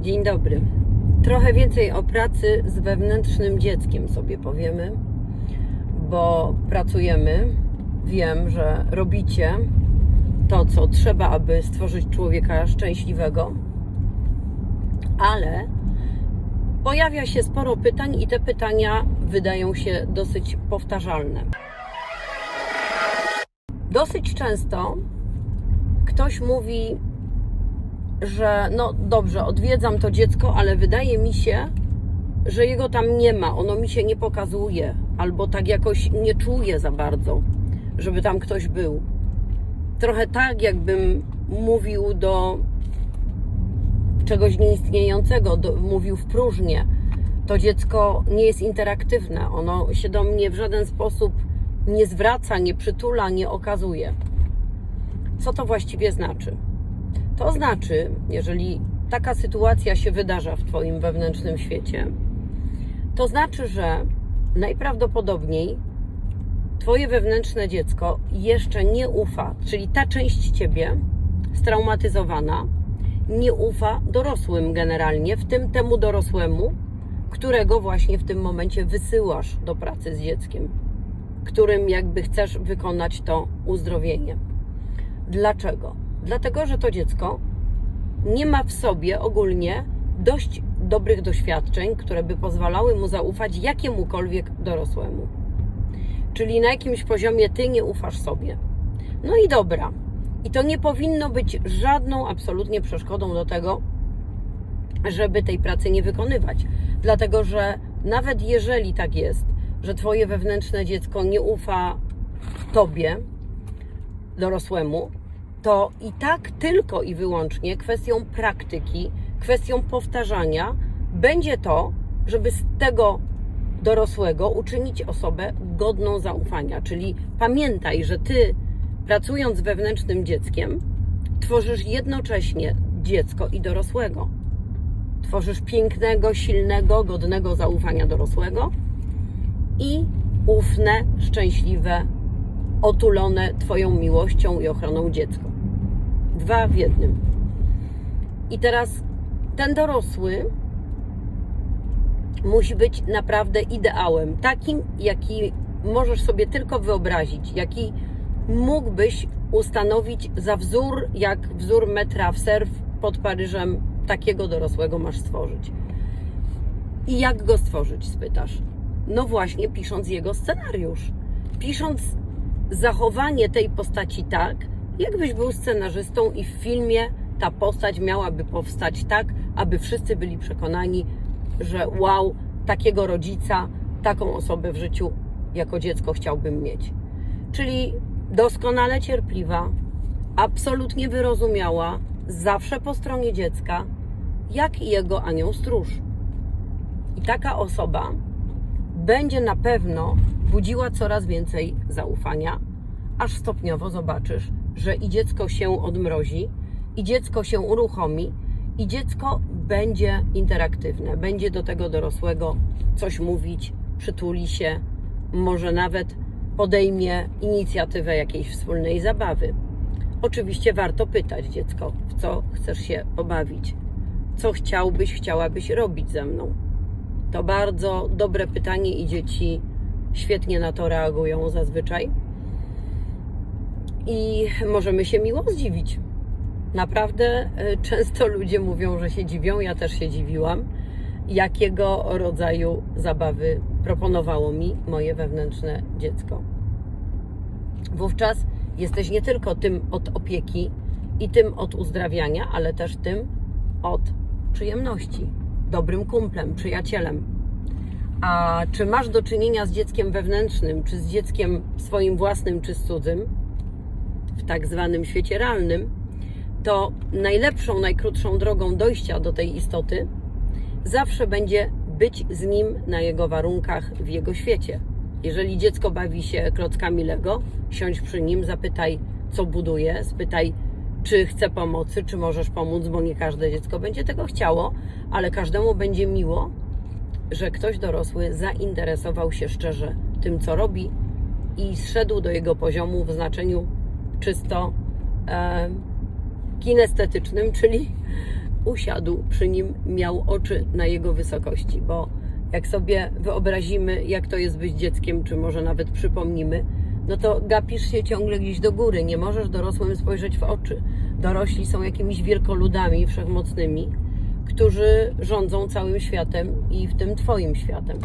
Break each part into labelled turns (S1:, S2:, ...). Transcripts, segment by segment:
S1: Dzień dobry. Trochę więcej o pracy z wewnętrznym dzieckiem sobie powiemy, bo pracujemy. Wiem, że robicie to, co trzeba, aby stworzyć człowieka szczęśliwego, ale pojawia się sporo pytań, i te pytania wydają się dosyć powtarzalne. Dosyć często ktoś mówi, że no dobrze, odwiedzam to dziecko, ale wydaje mi się, że jego tam nie ma, ono mi się nie pokazuje, albo tak jakoś nie czuję za bardzo, żeby tam ktoś był. Trochę tak, jakbym mówił do czegoś nieistniejącego, do, mówił w próżnię. To dziecko nie jest interaktywne, ono się do mnie w żaden sposób nie zwraca, nie przytula, nie okazuje. Co to właściwie znaczy? To znaczy, jeżeli taka sytuacja się wydarza w Twoim wewnętrznym świecie, to znaczy, że najprawdopodobniej Twoje wewnętrzne dziecko jeszcze nie ufa, czyli ta część Ciebie straumatyzowana, nie ufa dorosłym generalnie, w tym temu dorosłemu, którego właśnie w tym momencie wysyłasz do pracy z dzieckiem, którym jakby chcesz wykonać to uzdrowienie. Dlaczego? Dlatego, że to dziecko nie ma w sobie ogólnie dość dobrych doświadczeń, które by pozwalały mu zaufać jakiemukolwiek dorosłemu. Czyli na jakimś poziomie ty nie ufasz sobie. No i dobra. I to nie powinno być żadną absolutnie przeszkodą do tego, żeby tej pracy nie wykonywać. Dlatego, że nawet jeżeli tak jest, że twoje wewnętrzne dziecko nie ufa tobie, dorosłemu, to i tak tylko i wyłącznie kwestią praktyki, kwestią powtarzania będzie to, żeby z tego dorosłego uczynić osobę godną zaufania. Czyli pamiętaj, że ty pracując z wewnętrznym dzieckiem, tworzysz jednocześnie dziecko i dorosłego. Tworzysz pięknego, silnego, godnego zaufania dorosłego i ufne, szczęśliwe, otulone Twoją miłością i ochroną dziecko. Dwa w jednym. I teraz ten dorosły musi być naprawdę ideałem, takim, jaki możesz sobie tylko wyobrazić, jaki mógłbyś ustanowić za wzór, jak wzór metra w surf pod Paryżem, takiego dorosłego masz stworzyć. I jak go stworzyć, spytasz? No właśnie, pisząc jego scenariusz. Pisząc zachowanie tej postaci tak, jakbyś był scenarzystą i w filmie ta postać miałaby powstać tak, aby wszyscy byli przekonani, że wow, takiego rodzica, taką osobę w życiu jako dziecko chciałbym mieć. Czyli doskonale cierpliwa, absolutnie wyrozumiała, zawsze po stronie dziecka, jak i jego anioł stróż. I taka osoba będzie na pewno budziła coraz więcej zaufania, aż stopniowo zobaczysz, że i dziecko się odmrozi, i dziecko się uruchomi, i dziecko będzie interaktywne, będzie do tego dorosłego coś mówić, przytuli się, może nawet podejmie inicjatywę jakiejś wspólnej zabawy. Oczywiście warto pytać dziecko, w co chcesz się pobawić, co chciałbyś, chciałabyś robić ze mną. To bardzo dobre pytanie i dzieci świetnie na to reagują zazwyczaj. I możemy się miło zdziwić. Naprawdę y, często ludzie mówią, że się dziwią, ja też się dziwiłam, jakiego rodzaju zabawy proponowało mi moje wewnętrzne dziecko. Wówczas jesteś nie tylko tym od opieki i tym od uzdrawiania, ale też tym od przyjemności, dobrym kumplem, przyjacielem. A czy masz do czynienia z dzieckiem wewnętrznym, czy z dzieckiem swoim własnym, czy z cudzym, tak zwanym świecie realnym, to najlepszą, najkrótszą drogą dojścia do tej istoty zawsze będzie być z nim na jego warunkach, w jego świecie. Jeżeli dziecko bawi się klockami Lego, siądź przy nim, zapytaj, co buduje, spytaj, czy chce pomocy, czy możesz pomóc, bo nie każde dziecko będzie tego chciało, ale każdemu będzie miło, że ktoś dorosły zainteresował się szczerze tym, co robi i zszedł do jego poziomu w znaczeniu czysto e, kinestetycznym, czyli usiadł przy nim, miał oczy na jego wysokości, bo jak sobie wyobrazimy, jak to jest być dzieckiem, czy może nawet przypomnimy, no to gapisz się ciągle gdzieś do góry, nie możesz dorosłym spojrzeć w oczy. Dorośli są jakimiś wielkoludami wszechmocnymi, którzy rządzą całym światem i w tym Twoim światem.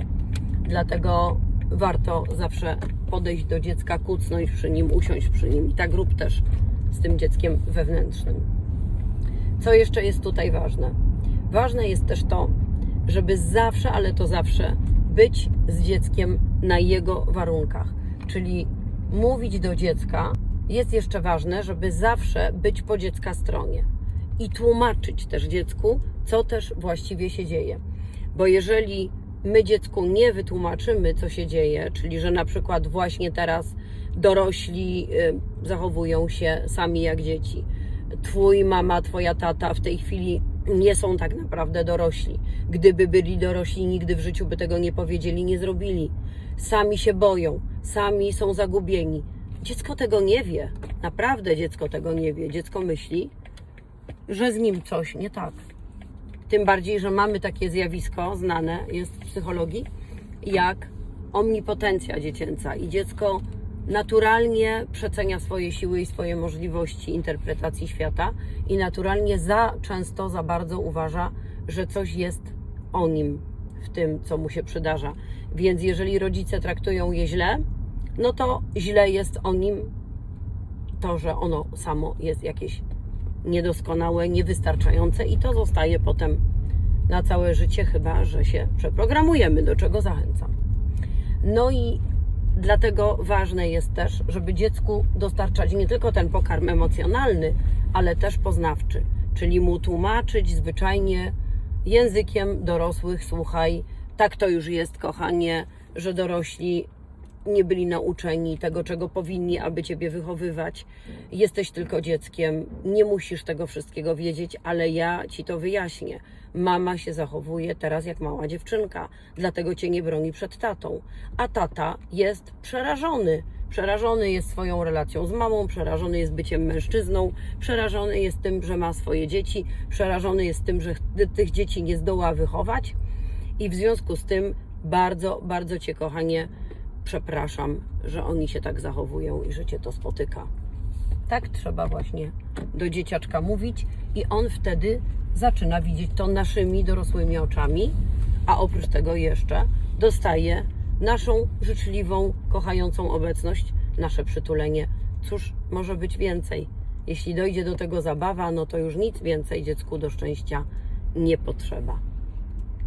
S1: Dlatego warto zawsze podejść do dziecka, kucnąć przy nim, usiąść przy nim. I tak rób też z tym dzieckiem wewnętrznym. Co jeszcze jest tutaj ważne? Ważne jest też to, żeby zawsze, ale to zawsze, być z dzieckiem na jego warunkach. Czyli mówić do dziecka jest jeszcze ważne, żeby zawsze być po dziecka stronie i tłumaczyć też dziecku, co też właściwie się dzieje. Bo jeżeli my dziecku nie wytłumaczymy, co się dzieje, czyli że na przykład właśnie teraz dorośli y, zachowują się sami jak dzieci, twój mama, twoja tata w tej chwili nie są tak naprawdę dorośli. Gdyby byli dorośli, nigdy w życiu by tego nie powiedzieli, nie zrobili. Sami się boją, sami są zagubieni. Dziecko tego nie wie. Naprawdę dziecko tego nie wie. Dziecko myśli, że z nim coś nie tak. Tym bardziej, że mamy takie zjawisko znane jest w psychologii, jak omnipotencja dziecięca i dziecko naturalnie przecenia swoje siły i swoje możliwości interpretacji świata i naturalnie za często, za bardzo uważa, że coś jest o nim w tym, co mu się przydarza. Więc jeżeli rodzice traktują je źle, no to źle jest o nim to, że ono samo jest jakieś niedoskonałe, niewystarczające i to zostaje potem na całe życie, chyba że się przeprogramujemy, do czego zachęcam. No i dlatego ważne jest też, żeby dziecku dostarczać nie tylko ten pokarm emocjonalny, ale też poznawczy, czyli mu tłumaczyć zwyczajnie językiem dorosłych, słuchaj, tak to już jest, kochanie, że dorośli nie byli nauczeni tego, czego powinni, aby ciebie wychowywać. Jesteś tylko dzieckiem, nie musisz tego wszystkiego wiedzieć, ale ja ci to wyjaśnię. Mama się zachowuje teraz jak mała dziewczynka, dlatego cię nie broni przed tatą. A tata jest przerażony. Przerażony jest swoją relacją z mamą, przerażony jest byciem mężczyzną, przerażony jest tym, że ma swoje dzieci, przerażony jest tym, że tych dzieci nie zdoła wychować. I w związku z tym bardzo, bardzo cię, kochanie, przepraszam, że oni się tak zachowują i że cię to spotyka. Tak trzeba właśnie do dzieciaczka mówić, i on wtedy zaczyna widzieć to naszymi dorosłymi oczami, a oprócz tego jeszcze dostaje naszą życzliwą, kochającą obecność, nasze przytulenie. Cóż może być więcej? Jeśli dojdzie do tego zabawa, no to już nic więcej dziecku do szczęścia nie potrzeba.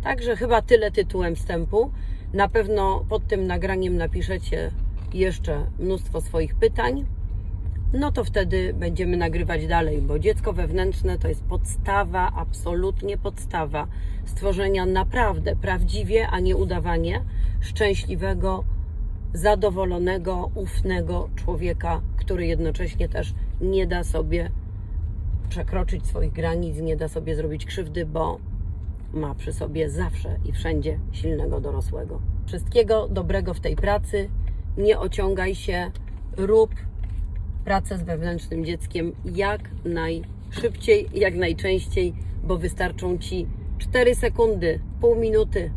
S1: Także chyba tyle tytułem wstępu. Na pewno pod tym nagraniem napiszecie jeszcze mnóstwo swoich pytań. No to wtedy będziemy nagrywać dalej, bo dziecko wewnętrzne to jest podstawa, absolutnie podstawa stworzenia naprawdę, prawdziwie, a nie udawanie szczęśliwego, zadowolonego, ufnego człowieka, który jednocześnie też nie da sobie przekroczyć swoich granic, nie da sobie zrobić krzywdy, bo ma przy sobie zawsze i wszędzie silnego dorosłego. Wszystkiego dobrego w tej pracy. Nie ociągaj się, rób pracę z wewnętrznym dzieckiem jak najszybciej, jak najczęściej, bo wystarczą ci 4 sekundy, pół minuty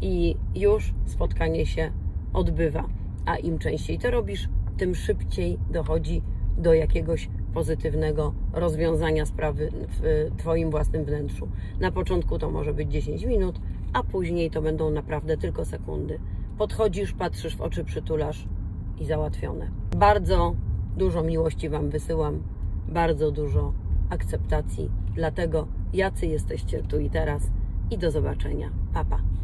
S1: i już spotkanie się odbywa. A im częściej to robisz, tym szybciej dochodzi do jakiegoś pozytywnego rozwiązania sprawy w Twoim własnym wnętrzu. Na początku to może być 10 minut, a później to będą naprawdę tylko sekundy. Podchodzisz, patrzysz w oczy, przytulasz i załatwione. Bardzo dużo miłości Wam wysyłam, bardzo dużo akceptacji. Dlatego jacy jesteście tu i teraz i do zobaczenia. Papa. Pa.